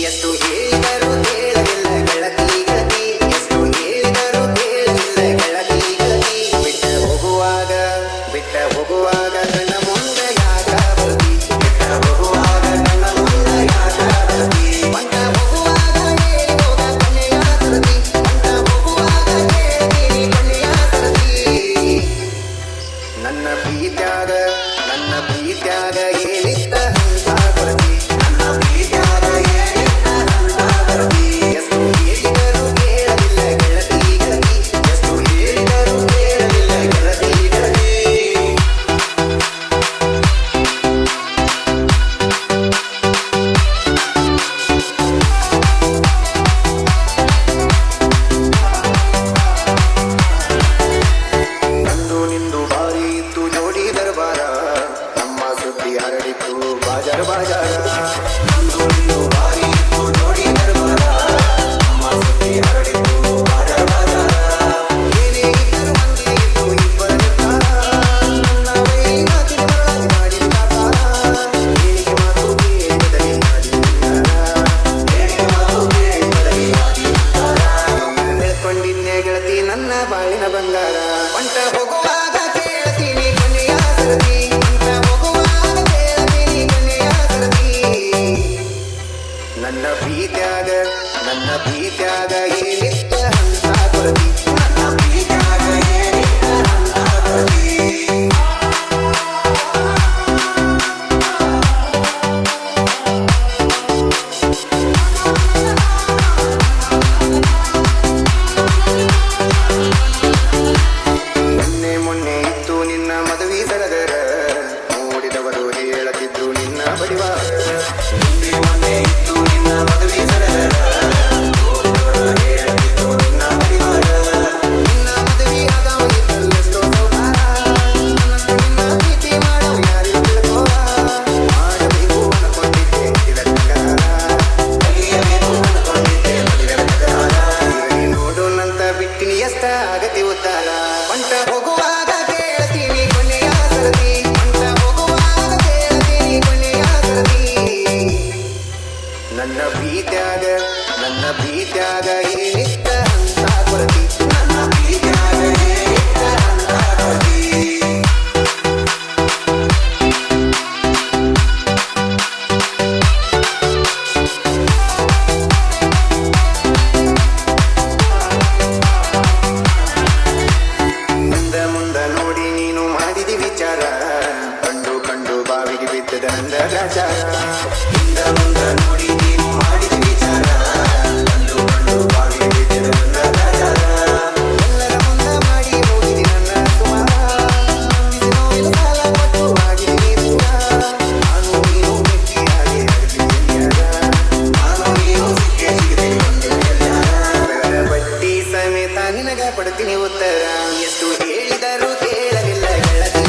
Yes, to hear ಮಂಗಳ ಹೊಂಟ ಹೋಗುವಾಗ ಹೋಗುವಾಗ ನನ್ನ ಪ್ರೀತ್ಯಾಗ ನನ್ನ ಪ್ರೀತ್ಯಾಗ ಏನಿತ್ತ ಹಂತ ಕೊರದಿ ನನ್ನ ಭೀತ್ಯಾಗ ನನ್ನ ಭೀತ್ಯಾಗ ಈ ನಿತ್ಯ ಹಂತ ಕೊರತಿ. ಪಡ್ತೀನಿ ಉತ್ತರ. ಎಷ್ಟು ಹೇಳಿದರೂ ಕೇಳಲಿಲ್ಲ ಗೆಳತಿ